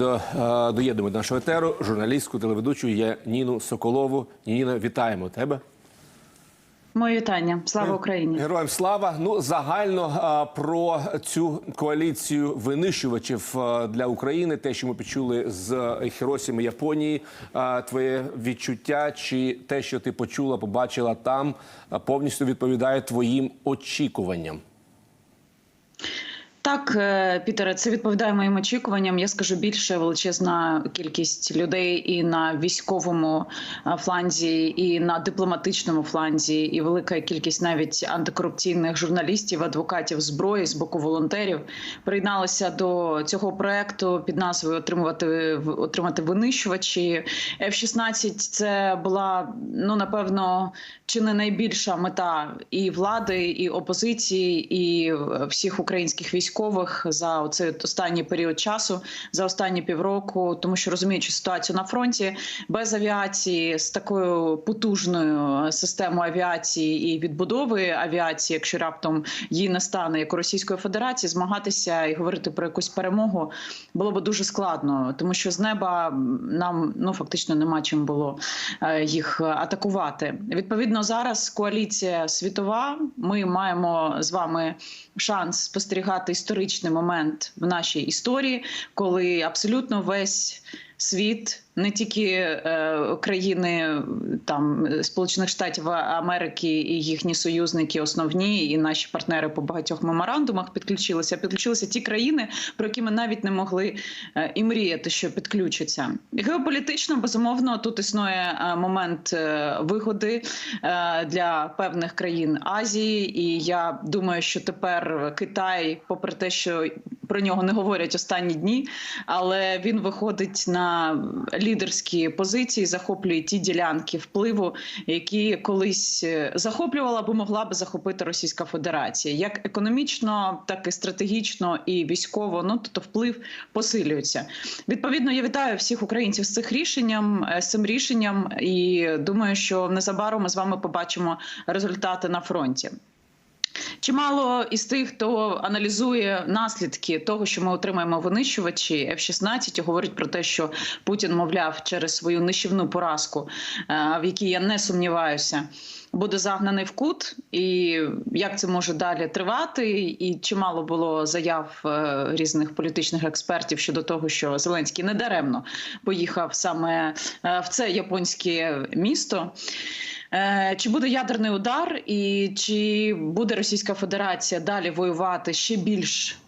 До е, доєднуємо до нашого етеру журналістку, телеведучу є Ніну Соколову. Ніна, вітаємо тебе. Моє вітання. Слава Україні. Героям слава. Ну загально е, про цю коаліцію винищувачів е, для України. Те, що ми почули з хіросіми Японії. Е, Твоє відчуття, чи те, що ти почула, побачила там, е, повністю відповідає твоїм очікуванням. Так, е, Пітере, це відповідає моїм очікуванням. Я скажу більше величезна кількість людей і на військовому е, фланзі, і на дипломатичному фланзі, і велика кількість навіть антикорупційних журналістів, адвокатів зброї з боку волонтерів приєдналися до цього проекту під назвою Отримувати отримати винищувачі. F-16 це була ну напевно чи не найбільша мета і влади, і опозиції, і всіх українських військових за цей останній період часу, за останні півроку, тому що розуміючи ситуацію на фронті без авіації з такою потужною системою авіації і відбудови авіації, якщо раптом її не стане як у Російської Федерації, змагатися і говорити про якусь перемогу було б дуже складно, тому що з неба нам ну фактично нема чим було е, їх атакувати. Відповідно, зараз коаліція світова. Ми маємо з вами шанс спостерігати історичний момент в нашій історії, коли абсолютно весь світ. Не тільки е, країни там Сполучених Штатів Америки і їхні союзники, основні і наші партнери по багатьох меморандумах підключилися. Підключилися ті країни, про які ми навіть не могли е, і мріяти, що підключаться. Геополітично безумовно тут існує е, момент е, вигоди е, для певних країн Азії. І я думаю, що тепер Китай, попри те, що про нього не говорять останні дні, але він виходить на лідерські позиції, захоплює ті ділянки впливу, які колись е, захоплювала або могла би захопити Російська Федерація, як економічно, так і стратегічно і військово. Ну тобто вплив посилюється. Відповідно, я вітаю всіх українців з цих рішенням е, з цим рішенням, і думаю, що незабаром ми з вами побачимо результати на фронті. Чимало із тих, хто аналізує наслідки того, що ми отримаємо винищувачі F-16, говорить про те, що Путін, мовляв, через свою нищівну поразку, е, в якій я не сумніваюся. Буде загнаний в кут, і як це може далі тривати? І чимало було заяв е, різних політичних експертів щодо того, що Зеленський недаремно поїхав саме е, в це японське місто. Е, Чи буде ядерний удар, і чи буде Російська Федерація далі воювати ще більш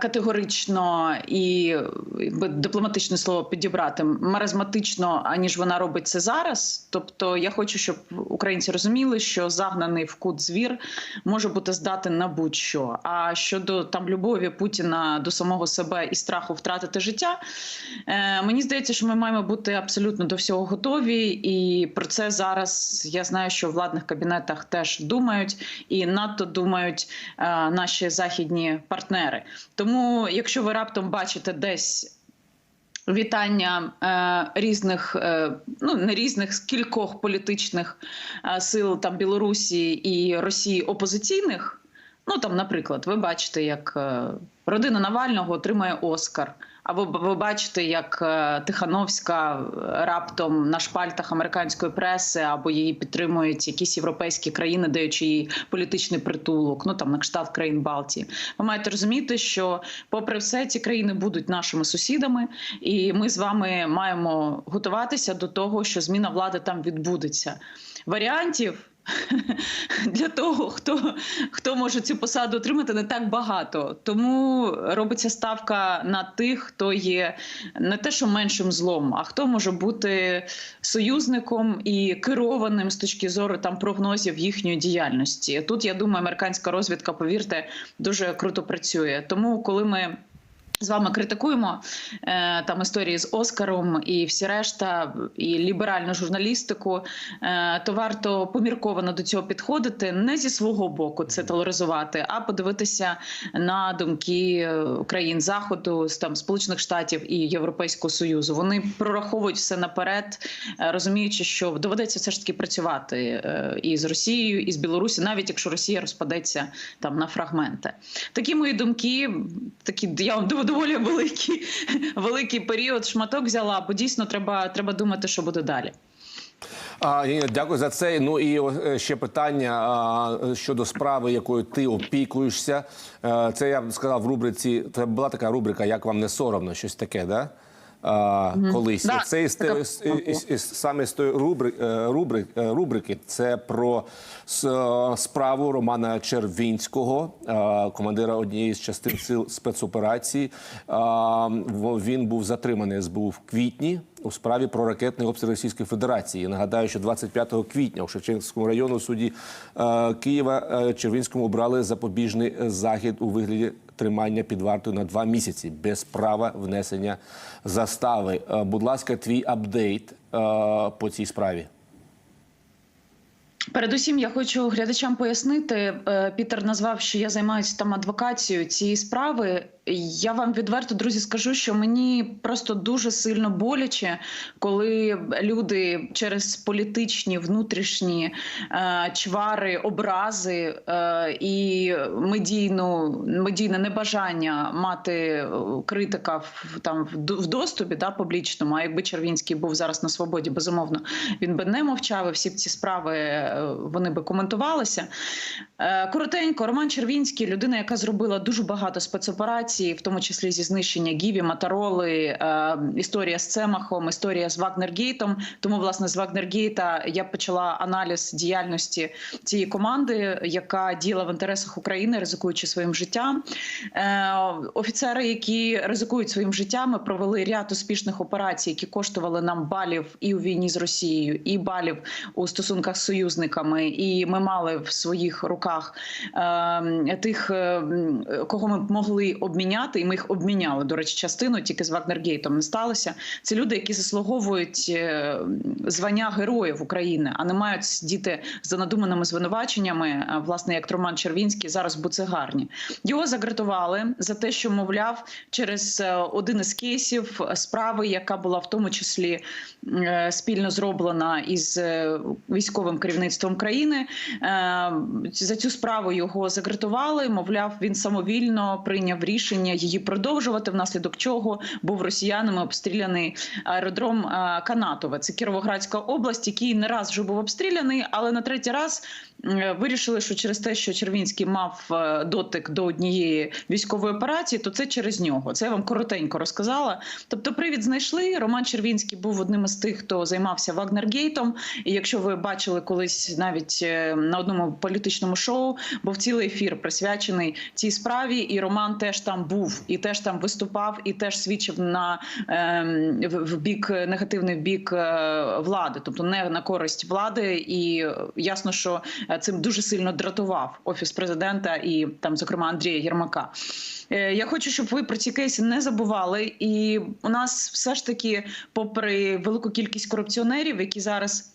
категорично і якби дипломатичне слово підібрати маразматично, аніж вона робить це зараз? Тобто, я хочу, щоб українці розуміли, що загнаний в кут звір може бути здатен на будь-що. А щодо там любові Путіна до самого себе і страху втратити життя, е, мені здається, що ми маємо бути абсолютно до всього готові, і про це зараз я знаю, що в владних кабінетах теж думають, і надто думають е, наші західні партнери. Тому, якщо ви раптом бачите десь вітання е, різних, е, ну не різних з кількох політичних е, сил там Білорусі і Росії опозиційних. Ну там, наприклад, ви бачите, як е, родина Навального отримає Оскар. Або ви бачите, як е, Тихановська е, раптом на шпальтах американської преси, або її підтримують якісь європейські країни, даючи їй політичний притулок, ну там на кшталт країн Балтії. Ви маєте розуміти, що, попри все, ці країни будуть нашими сусідами, і ми з вами маємо готуватися до того, що зміна влади там відбудеться. Варіантів. Для того, хто хто може цю посаду отримати, не так багато. Тому робиться ставка на тих, хто є не те, що меншим злом, а хто може бути союзником і керованим з точки зору там прогнозів їхньої діяльності. Тут я думаю, американська розвідка, повірте, дуже круто працює. Тому, коли ми з вами критикуємо е, там історії з Оскаром і всі решта, і ліберальну журналістику, е, то варто помірковано до цього підходити не зі свого боку це толеризувати, а подивитися на думки країн заходу, там сполучених штатів і Європейського союзу. Вони прораховують все наперед, е, розуміючи, що доведеться все ж таки працювати е, і з Росією, і з Білорусі, навіть якщо Росія розпадеться там на фрагменти. Такі мої думки, такі я вам доведу доволі великий, великий період. Шматок взяла, бо дійсно треба, треба думати, що буде далі. Дякую за це. Ну і е, ще питання щодо справи, якою ти опікуєшся. Е, Це я б сказав в рубриці. Це була така рубрика, як вам не соромно, щось таке, да? А, колись Да, це із, із, із, із, саме з тої рубри, е, рубри, е, рубрики. Це про е, справу Романа Червінського, командира однієї з частин сил спецоперації. Він був затриманий СБУ в квітні у справі про ракетний обстріл Російської Федерації. Нагадаю, що 25 квітня у Шевченківському району суді Києва Червінському обрали запобіжний захід у вигляді тримання під вартою на два місяці без права внесення застави. Е, Будь ласка, твій апдейт е, по цій справі. Передусім, я хочу глядачам пояснити. е, Пітер назвав, що я займаюся там адвокацією цієї справи. Я вам відверто, друзі, скажу, що мені просто дуже сильно боляче, коли люди через політичні внутрішні е, чвари, образи е, і медійну медійне небажання мати е, критика в там в доступі да, публічному. А якби Червінський був зараз на свободі, безумовно, він би не мовчав. і Всі ці справи е, вони би коментувалися. Е, Коротенько, Роман Червінський, людина, яка зробила дуже багато спецоперацій, в тому числі зі знищення Гіві, Матароли, е, історія з Цемахом, історія з Вагнергейтом. Тому, власне, з Вагнергейта я почала аналіз діяльності цієї команди, яка діяла в інтересах України, ризикуючи своїм життям. Е, Офіцери, які ризикують своїм життям, провели ряд успішних операцій, які коштували нам балів і у війні з Росією, і балів у стосунках з союзниками. І ми мали в своїх руках е, тих, е, кого ми могли обміняти, і ми їх обміняли. До речі, частину тільки з Вагнергейтом не сталося. Це люди, які заслуговують е, звання героїв України, а не мають сидіти за надуманими звинуваченнями, е, власне, як Роман Червінський зараз буцегарні. Його загратували за те, що мовляв, через е, один із кейсів справи, яка була в тому числі спільно зроблена із військовим керівництвом країни. За цю справу його загратували. Мовляв, він самовільно прийняв рішення її продовжувати, внаслідок чого був росіянами обстріляний аеродром е, Канатове. Це Кіровоградська область, який не раз вже був обстріляний, але на третій раз е, вирішили, що через те, що Червінський мав е, дотик до однієї військової операції, то це через нього. Це я вам коротенько розказала. Тобто, привід знайшли. Роман Червінський був одним із тих, хто займався Вагнергейтом. І якщо ви бачили колись навіть на одному політичному шоу, був цілий ефір присвячений цій справі, і Роман теж там був, і теж там виступав, і теж свідчив на ем, в бік негативний бік е, влади, тобто не на користь влади. І е, ясно, що е, цим дуже сильно дратував офіс президента і там, зокрема, Андрія Єрмака. Я хочу, щоб ви про ці кейси не забували. І у нас все ж таки, попри велику кількість корупціонерів, які зараз.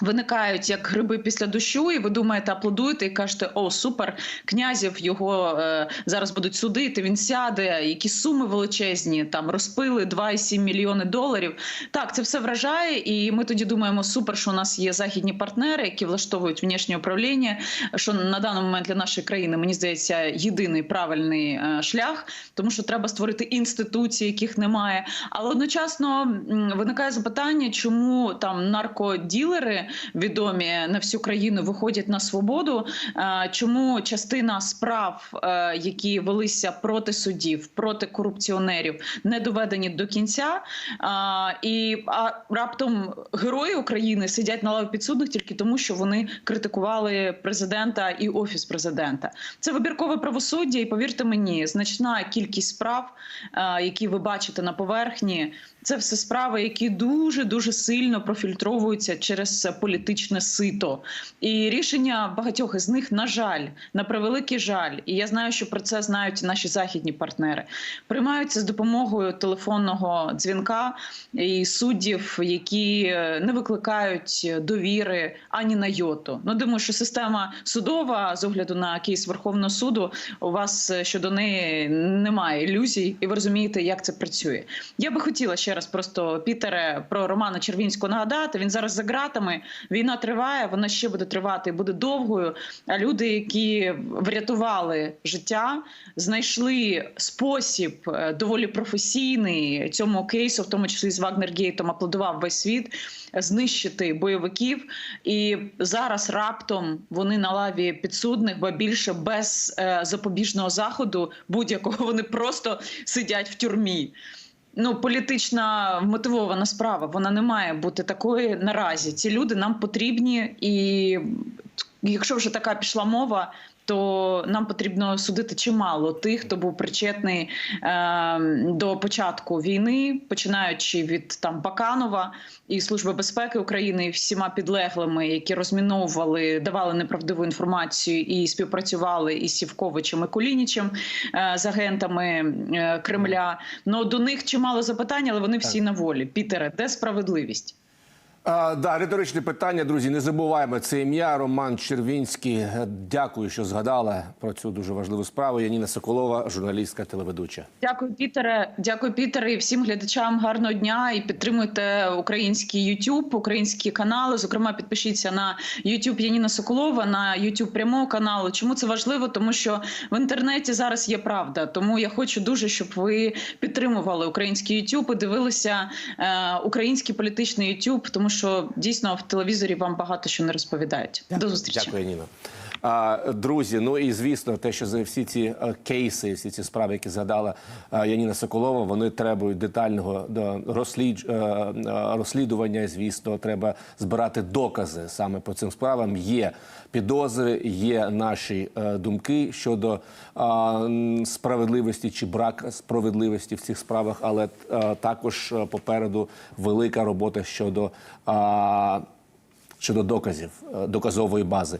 Виникають як гриби після дощу, і ви думаєте, аплодуєте і кажете, о, супер, князів його е, зараз будуть судити. Він сяде, які суми величезні, там розпили 2,7 мільйони доларів. Так, це все вражає, і ми тоді думаємо, супер, що у нас є західні партнери, які влаштовують внішнє управління. Що на даний момент для нашої країни мені здається єдиний правильний е, шлях, тому що треба створити інституції, яких немає. Але одночасно виникає запитання, чому там наркоділери відомі на всю країну виходять на свободу. Е, Чому частина справ, е, які велися проти суддів, проти корупціонерів, не доведені до кінця? І а раптом герої України сидять на лаві підсудних тільки тому, що вони критикували президента і офіс президента. Це вибіркове правосуддя, і повірте мені, значна кількість справ, е, які ви бачите на поверхні. Це все справи, які дуже дуже сильно профільтровуються через політичне сито. І рішення багатьох із них, на жаль, на превеликий жаль, і я знаю, що про це знають наші західні партнери. Приймаються з допомогою телефонного дзвінка і суддів, які е, не викликають довіри ані на йоту. Ну думаю, що система судова з огляду на кейс Верховного суду у вас е, щодо неї немає ілюзій, і ви розумієте, як це працює. Я би хотіла ще раз просто Пітере про Романа Червінського нагадати. Він зараз за ґратами. Війна триває, вона ще буде тривати, буде довгою. А люди, які врятували життя, знайшли спосіб е, доволі професійний цьому кейсу, в тому числі з Вагнергейтом, аплодував весь світ, знищити бойовиків. І зараз раптом вони на лаві підсудних, бо більше без е, запобіжного заходу будь-якого вони просто сидять в тюрмі. Ну, політична мотивована справа. Вона не має бути такої наразі. Ці люди нам потрібні, і якщо вже така пішла мова. То нам потрібно судити чимало тих, хто був причетний е, до початку війни, починаючи від там Баканова і Служби безпеки України, і всіма підлеглими, які розміновували, давали неправдиву інформацію і співпрацювали із Сівковичем і Кулінічем е, з агентами е, Кремля. Ну до них чимало запитань, але вони всі на волі. Пітере, де справедливість? Да, риторичне питання, друзі. Не забуваємо це ім'я Роман Червінський. Дякую, що згадала про цю дуже важливу справу. Яніна Соколова, журналістка, телеведуча. Дякую, Пітере. Дякую, Пітере, і всім глядачам гарного дня. І підтримуйте український YouTube, українські канали. Зокрема, підпишіться на YouTube Яніна Соколова, на YouTube прямого каналу. Чому це важливо? Тому що в інтернеті зараз є правда. Тому я хочу дуже, щоб ви підтримували український YouTube і дивилися е, український політичний YouTube, тому що дійсно в телевізорі вам багато що не розповідають. До зустрічі. Дякую, Ніно. Друзі, ну і звісно, те, що за всі ці е, кейси, всі ці справи, які згадала е, Яніна Соколова, вони требують детального до розслід, е, розслідування. Звісно, треба збирати докази саме по цим справам. Є підозри, є наші думки щодо справедливості чи брак справедливості в цих справах, але також попереду велика робота щодо. Щодо доказів, доказової бази.